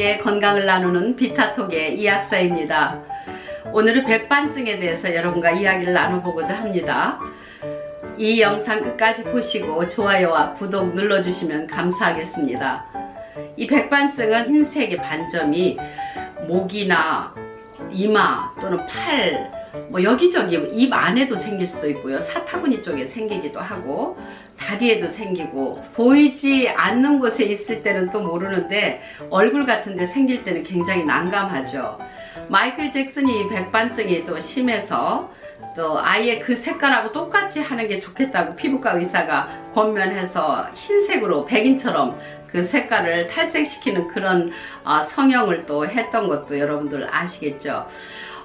함께 건강을 나누는 비타톡의 이학사입니다. 오늘은 백반증에 대해서 여러분과 이야기를 나눠보고자 합니다. 이 영상 끝까지 보시고 좋아요와 구독 눌러주시면 감사하겠습니다. 이 백반증은 흰색의 반점이 목이나 이마 또는 팔, 뭐 여기저기 입 안에도 생길 수도 있고요. 사타구니 쪽에 생기기도 하고 다리에도 생기고 보이지 않는 곳에 있을 때는 또 모르는데 얼굴 같은 데 생길 때는 굉장히 난감하죠. 마이클 잭슨이 백반증이 또 심해서 또 아예 그 색깔하고 똑같이 하는 게 좋겠다고 피부과 의사가 권면해서 흰색으로 백인처럼 그 색깔을 탈색시키는 그런 어, 성형을 또 했던 것도 여러분들 아시겠죠.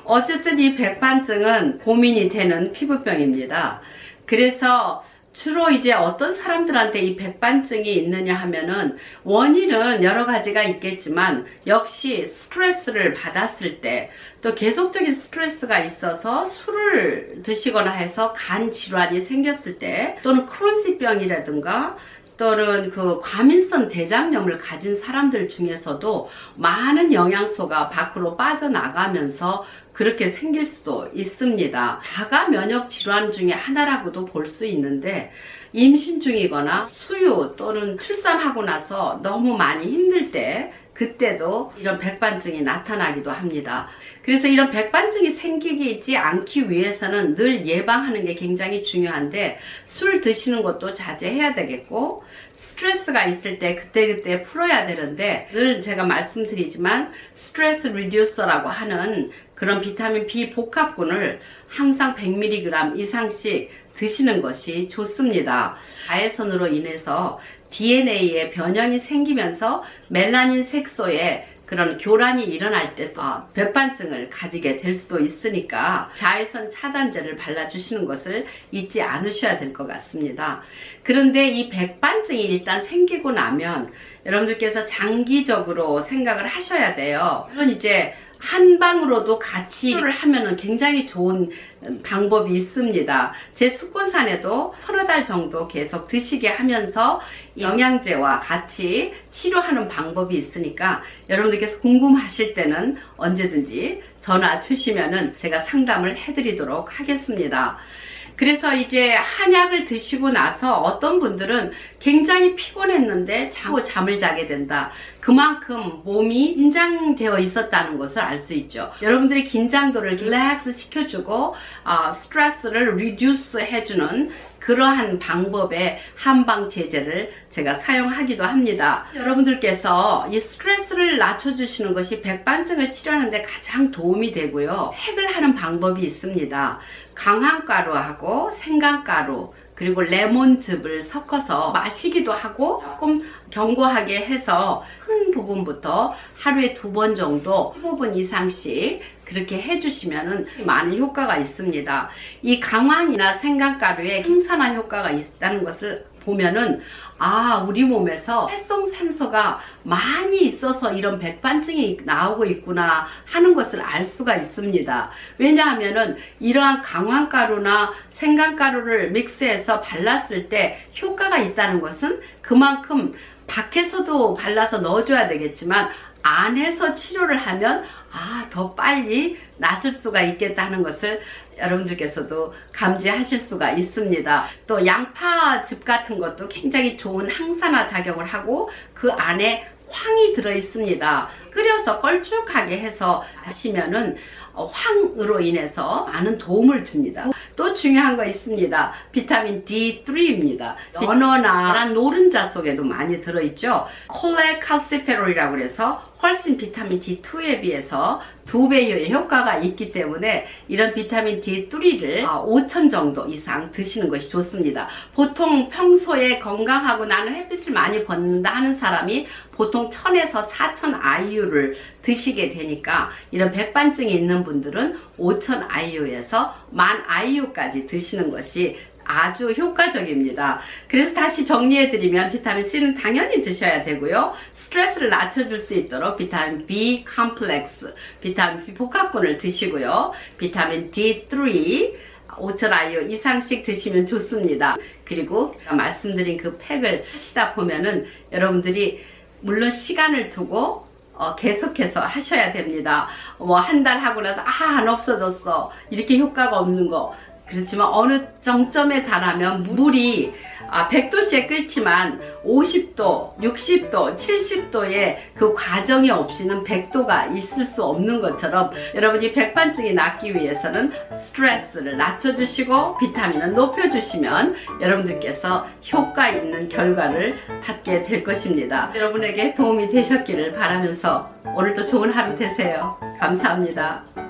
어쨌든 이 백반증은 고민이 되는 피부병입니다. 그래서 주로 이제 어떤 사람들한테 이 백반증이 있느냐 하면은 원인은 여러 가지가 있겠지만 역시 스트레스를 받았을 때 또 계속적인 스트레스가 있어서 술을 드시거나 해서 간 질환이 생겼을 때 또는 크론시병이라든가 또는 그 과민성 대장염을 가진 사람들 중에서도 많은 영양소가 밖으로 빠져나가면서 그렇게 생길 수도 있습니다. 자가 면역 질환 중에 하나라고도 볼 수 있는데 임신 중이거나 수유 또는 출산하고 나서 너무 많이 힘들 때 그때도 이런 백반증이 나타나기도 합니다. 그래서 이런 백반증이 생기지 않기 위해서는 늘 예방하는 게 굉장히 중요한데 술 드시는 것도 자제해야 되겠고 스트레스가 있을 때 그때그때 풀어야 되는데 늘 제가 말씀드리지만 스트레스 리듀서라고 하는 그런 비타민 B 복합군을 항상 100mg 이상씩 드시는 것이 좋습니다. 자외선으로 인해서 DNA에 변형이 생기면서 멜라닌 색소에 그런 교란이 일어날 때 어, 백반증을 가지게 될 수도 있으니까 자외선 차단제를 발라주시는 것을 잊지 않으셔야 될 것 같습니다. 그런데 이 백반증이 일단 생기고 나면 여러분들께서 장기적으로 생각을 하셔야 돼요. 물론 이제 한 방으로도 같이 치료를 하면 굉장히 좋은 방법이 있습니다. 제 숙곤산에도 서너 달 정도 계속 드시게 하면서 영양제와 같이 치료하는 방법이 있으니까 여러분들께서 궁금하실 때는 언제든지 전화 주시면 제가 상담을 해드리도록 하겠습니다. 그래서 이제 한약을 드시고 나서 어떤 분들은 굉장히 피곤했는데 자고 잠을 자게 된다. 그만큼 몸이 긴장되어 있었다는 것을 알 수 있죠. 여러분들이 긴장도를 릴렉스 시켜주고 어, 스트레스를 리듀스 해주는 그러한 방법의 한방 제재를 제가 사용하기도 합니다. 여러분들께서 이 스트레스를 낮춰주시는 것이 백반증을 치료하는데 가장 도움이 되고요. 핵을 하는 방법이 있습니다. 강황가루하고 생강가루 그리고 레몬즙을 섞어서 마시기도 하고 조금 견고하게 해서 큰 부분부터 하루에 두 번 정도 15분 이상씩 그렇게 해주시면 많은 효과가 있습니다. 이 강황이나 생강가루에 항산화 효과가 있다는 것을 보면은 아 우리 몸에서 활성산소가 많이 있어서 이런 백반증이 나오고 있구나 하는 것을 알 수가 있습니다. 왜냐하면은 이러한 강황가루나 생강가루를 믹스해서 발랐을 때 효과가 있다는 것은 그만큼 밖에서도 발라서 넣어줘야 되겠지만 안에서 치료를 하면 아, 더 빨리 낫을 수가 있겠다는 것을 여러분들께서도 감지하실 수가 있습니다. 또 양파즙 같은 것도 굉장히 좋은 항산화 작용을 하고 그 안에 황이 들어 있습니다. 끓여서 걸쭉하게 해서 마시면은 어, 황으로 인해서 많은 도움을 줍니다. 또 중요한 거 있습니다. 비타민 D3입니다. 연어나 노른자 속에도 많이 들어있죠. 콜레칼시페롤이라고 해서 훨씬 비타민 D2에 비해서 두 배의 효과가 있기 때문에 이런 비타민 D3를 5천 아, 정도 이상 드시는 것이 좋습니다. 보통 평소에 건강하고 나는 햇빛을 많이 받는다 하는 사람이 보통 1000에서 4000 IU를 드시게 되니까 이런 백반증이 있는 분들은 5000 IU에서 10,000 IU까지 드시는 것이 아주 효과적입니다. 그래서 다시 정리해드리면 비타민 C는 당연히 드셔야 되고요. 스트레스를 낮춰줄 수 있도록 비타민 B 컴플렉스, 비타민 B 복합군을 드시고요. 비타민 D3, 5천 IU 이상씩 드시면 좋습니다. 그리고 말씀드린 그 팩을 하시다 보면은 여러분들이 물론 시간을 두고 어, 계속해서 하셔야 됩니다. 뭐 한 달 하고 나서 아 안 없어졌어 이렇게 효과가 없는 거 그렇지만 어느 정점에 달하면 물이 아, 100도씨에 끓지만 50도, 60도, 70도의 그 과정이 없이는 100도가 있을 수 없는 것처럼 여러분이 백반증이 낫기 위해서는 스트레스를 낮춰주시고 비타민을 높여주시면 여러분들께서 효과 있는 결과를 받게 될 것입니다. 여러분에게 도움이 되셨기를 바라면서 오늘도 좋은 하루 되세요. 감사합니다.